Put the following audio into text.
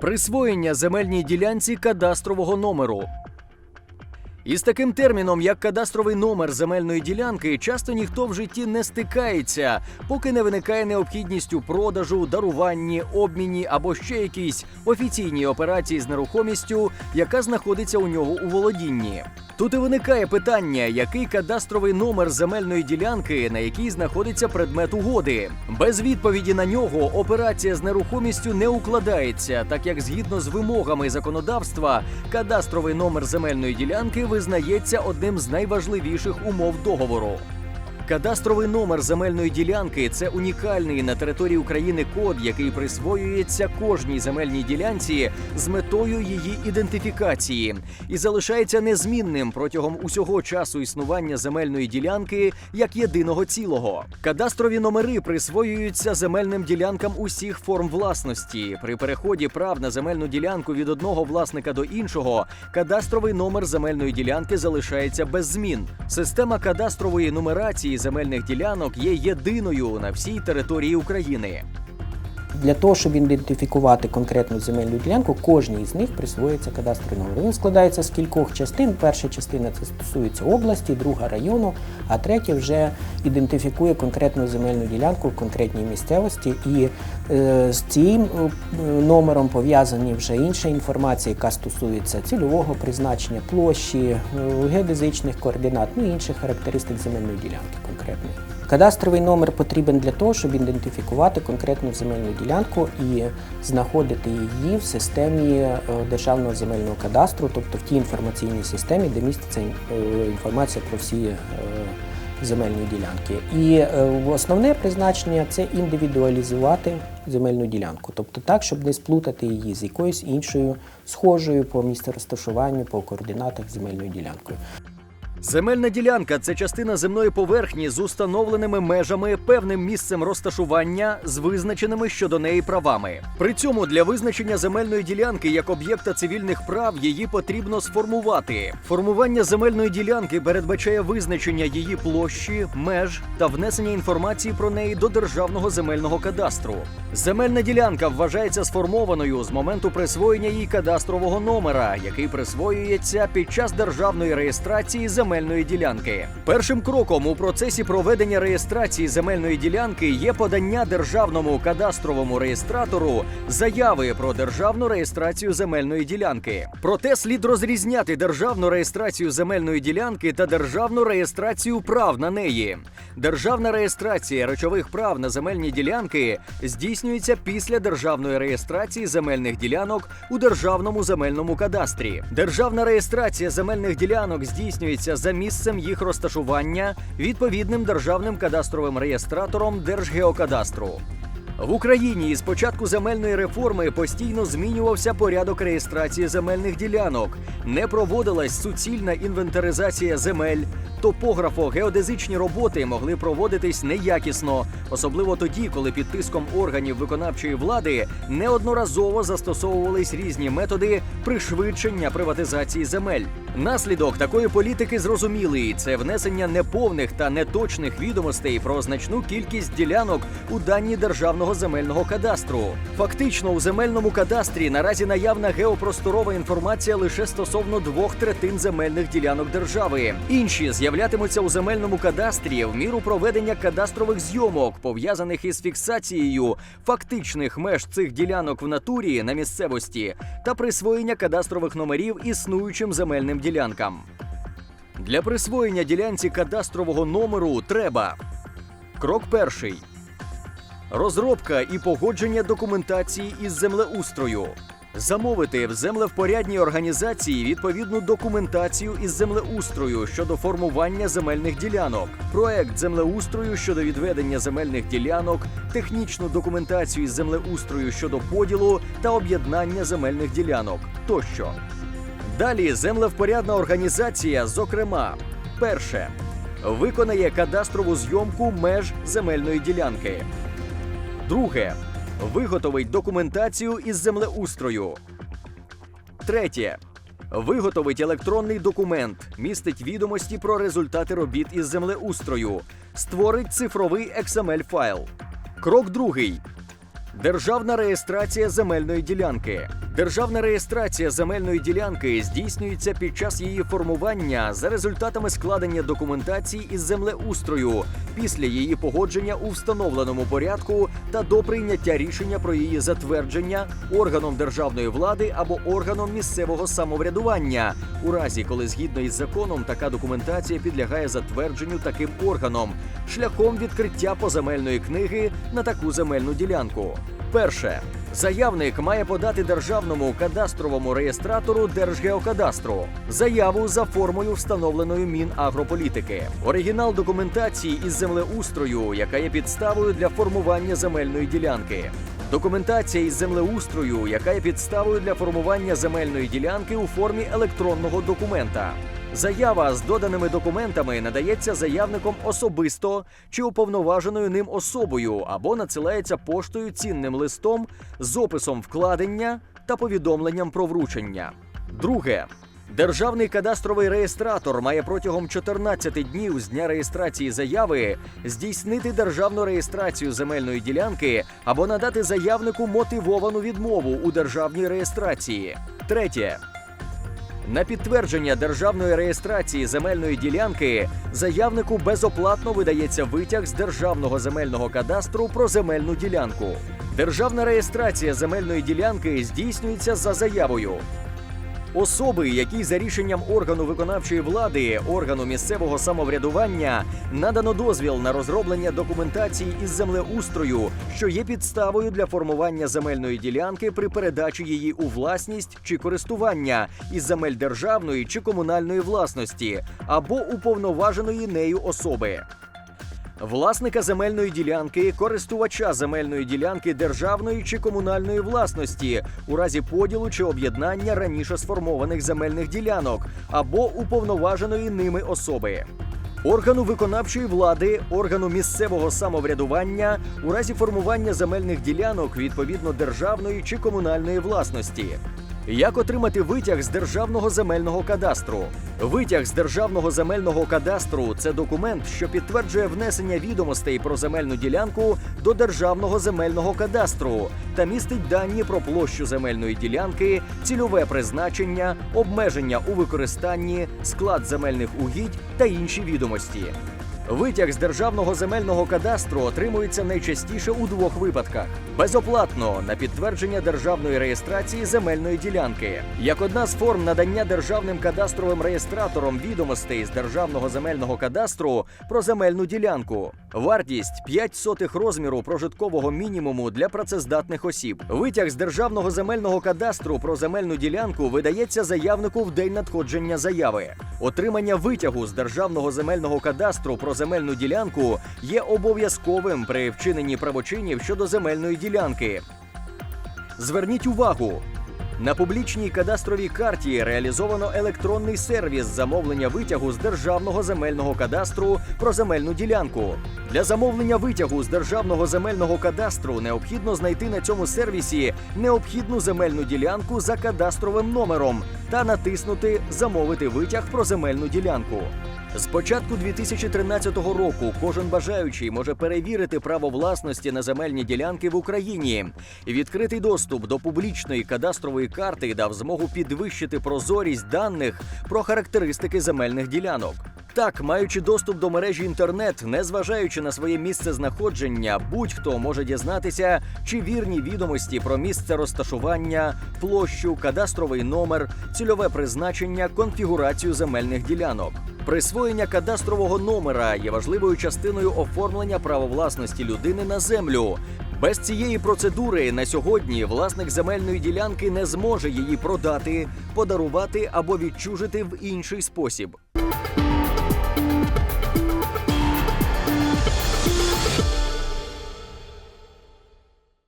Присвоєння земельній ділянці кадастрового номеру. Із таким терміном, як кадастровий номер земельної ділянки, часто ніхто в житті не стикається, поки не виникає необхідність у продажу, даруванні, обміні або ще якійсь офіційній операції з нерухомістю, яка знаходиться у нього у володінні. Тут і виникає питання, який кадастровий номер земельної ділянки, на якій знаходиться предмет угоди. Без відповіді на нього операція з нерухомістю не укладається, так як згідно з вимогами законодавства, кадастровий номер земельної ділянки визнається одним з найважливіших умов договору. Кадастровий номер земельної ділянки це унікальний на території України код, який присвоюється кожній земельній ділянці з метою її ідентифікації і залишається незмінним протягом усього часу існування земельної ділянки як єдиного цілого. Кадастрові номери присвоюються земельним ділянкам усіх форм власності. При переході прав на земельну ділянку від одного власника до іншого, кадастровий номер земельної ділянки залишається без змін. Система кадастрової нумерації земельних ділянок є єдиною на всій території України. Для того, щоб ідентифікувати конкретну земельну ділянку, кожній з них присвоюється кадастровий номер. Він складається з кількох частин. Перша частина це стосується області, друга району, а третя вже ідентифікує конкретну земельну ділянку в конкретній місцевості. І е, з цим е, номером пов'язані вже інша інформація, яка стосується цільового призначення, площі, е, геодезичних координат, ну і інших характеристик земельної ділянки конкретної. Кадастровий номер потрібен для того, щоб ідентифікувати конкретну земельну ділянку і знаходити її в системі е, державного земельного кадастру, тобто в тій інформаційній системі, де міститься е, інформація про всі е, земельні ділянки. І основне призначення це індивідуалізувати земельну ділянку, тобто так, щоб не сплутати її з якоюсь іншою схожою по місцю розташуванню, по координатах земельною ділянкою. Земельна ділянка це частина земної поверхні з установленими межами, певним місцем розташування з визначеними щодо неї правами. При цьому для визначення земельної ділянки як об'єкта цивільних прав її потрібно сформувати. Формування земельної ділянки передбачає визначення її площі, меж та внесення інформації про неї до державного земельного кадастру. Земельна ділянка вважається сформованою з моменту присвоєння їй кадастрового номера, який присвоюється під час державної реєстрації земельної ділянки. Першим кроком у процесі проведення реєстрації земельної ділянки є подання державному кадастровому реєстратору заяви про державну реєстрацію земельної ділянки. Проте слід розрізняти державну реєстрацію земельної ділянки та державну реєстрацію прав на неї. Державна реєстрація речових прав на земельні ділянки здійснюється після державної реєстрації земельних ділянок у державному земельному кадастрі. Державна реєстрація земельних ділянок здійснюється за місцем їх розташування відповідним державним кадастровим реєстратором Держгеокадастру. В Україні із початку земельної реформи постійно змінювався порядок реєстрації земельних ділянок, не проводилась суцільна інвентаризація земель. Топографо-геодезичні роботи могли проводитись неякісно, особливо тоді, коли під тиском органів виконавчої влади неодноразово застосовувались різні методи пришвидшення приватизації земель. Наслідок такої політики зрозумілий це внесення неповних та неточних відомостей про значну кількість ділянок у дані державного земельного кадастру. Фактично, у земельному кадастрі наразі наявна геопросторова інформація лише стосовно двох третин земельних ділянок держави. Інші з'являтимуться у земельному кадастрі в міру проведення кадастрових зйомок, пов'язаних із фіксацією фактичних меж цих ділянок в натурі на місцевості та присвоєння кадастрових номерів існуючим земельним ділянкам. Для присвоєння ділянці кадастрового номеру треба крок перший. Розробка і погодження документації із землеустрою. Замовити в землевпорядній організації відповідну документацію із землеустрою щодо формування земельних ділянок, проект землеустрою щодо відведення земельних ділянок, технічну документацію із землеустрою щодо поділу та об'єднання земельних ділянок тощо. Далі землевпорядна організація, зокрема, перше виконає кадастрову зйомку меж земельної ділянки. Друге виготовить документацію із землеустрою. Третє. Виготовить електронний документ, містить відомості про результати робіт із землеустрою, створить цифровий XML файл. Крок другий. Державна реєстрація земельної ділянки. Державна реєстрація земельної ділянки здійснюється під час її формування за результатами складення документації із землеустрою після її погодження у встановленому порядку та до прийняття рішення про її затвердження органом державної влади або органом місцевого самоврядування, у разі коли згідно із законом така документація підлягає затвердженню таким органом шляхом відкриття поземельної книги на таку земельну ділянку. Перше. Заявник має подати державному кадастровому реєстратору Держгеокадастру заяву за формою, встановленою Мінагрополітики, оригінал документації із землеустрою, яка є підставою для формування земельної ділянки. Документація із землеустрою, яка є підставою для формування земельної ділянки у формі електронного документа. Заява з доданими документами надається заявником особисто чи уповноваженою ним особою або надсилається поштою цінним листом з описом вкладення та повідомленням про вручення. Друге. Державний кадастровий реєстратор має протягом 14 днів з дня реєстрації заяви здійснити державну реєстрацію земельної ділянки або надати заявнику мотивовану відмову у державній реєстрації. Третє. На підтвердження державної реєстрації земельної ділянки заявнику безоплатно видається витяг з державного земельного кадастру про земельну ділянку. Державна реєстрація земельної ділянки здійснюється за заявою. Особи, які за рішенням органу виконавчої влади, органу місцевого самоврядування надано дозвіл на розроблення документації із землеустрою, що є підставою для формування земельної ділянки при передачі її у власність чи користування із земель державної чи комунальної власності або уповноваженої нею особи. Власника земельної ділянки, користувача земельної ділянки державної чи комунальної власності у разі поділу чи об'єднання раніше сформованих земельних ділянок або уповноваженої ними особи. Органу виконавчої влади, органу місцевого самоврядування у разі формування земельних ділянок відповідно державної чи комунальної власності. Як отримати витяг з державного земельного кадастру? Витяг з державного земельного кадастру це документ, що підтверджує внесення відомостей про земельну ділянку до державного земельного кадастру та містить дані про площу земельної ділянки, цільове призначення, обмеження у використанні, склад земельних угідь та інші відомості. Витяг з державного земельного кадастру отримується найчастіше у двох випадках: безоплатно на підтвердження державної реєстрації земельної ділянки, як одна з форм надання державним кадастровим реєстратором відомостей з державного земельного кадастру про земельну ділянку. Вартість 5 сотих розміру прожиткового мінімуму для працездатних осіб. Витяг з державного земельного кадастру про земельну ділянку видається заявнику в день надходження заяви. Отримання витягу з державного земельного кадастру про земельну ділянку є обов'язковим при вчиненні правочинів щодо земельної ділянки. Зверніть увагу. На публічній кадастровій карті реалізовано електронний сервіс замовлення витягу з державного земельного кадастру про земельну ділянку. Для замовлення витягу з державного земельного кадастру необхідно знайти на цьому сервісі необхідну земельну ділянку за кадастровим номером та натиснути Замовити витяг про земельну ділянку. З початку 2013 року кожен бажаючий може перевірити право власності на земельні ділянки в Україні. Відкритий доступ до публічної кадастрової карти дав змогу підвищити прозорість даних про характеристики земельних ділянок. Так, маючи доступ до мережі інтернет, незважаючи на своє місце знаходження, будь-хто може дізнатися, чи вірні відомості про місце розташування, площу, кадастровий номер, цільове призначення, конфігурацію земельних ділянок. Присвоєння кадастрового номера є важливою частиною оформлення права власності людини на землю. Без цієї процедури на сьогодні власник земельної ділянки не зможе її продати, подарувати або відчужити в інший спосіб.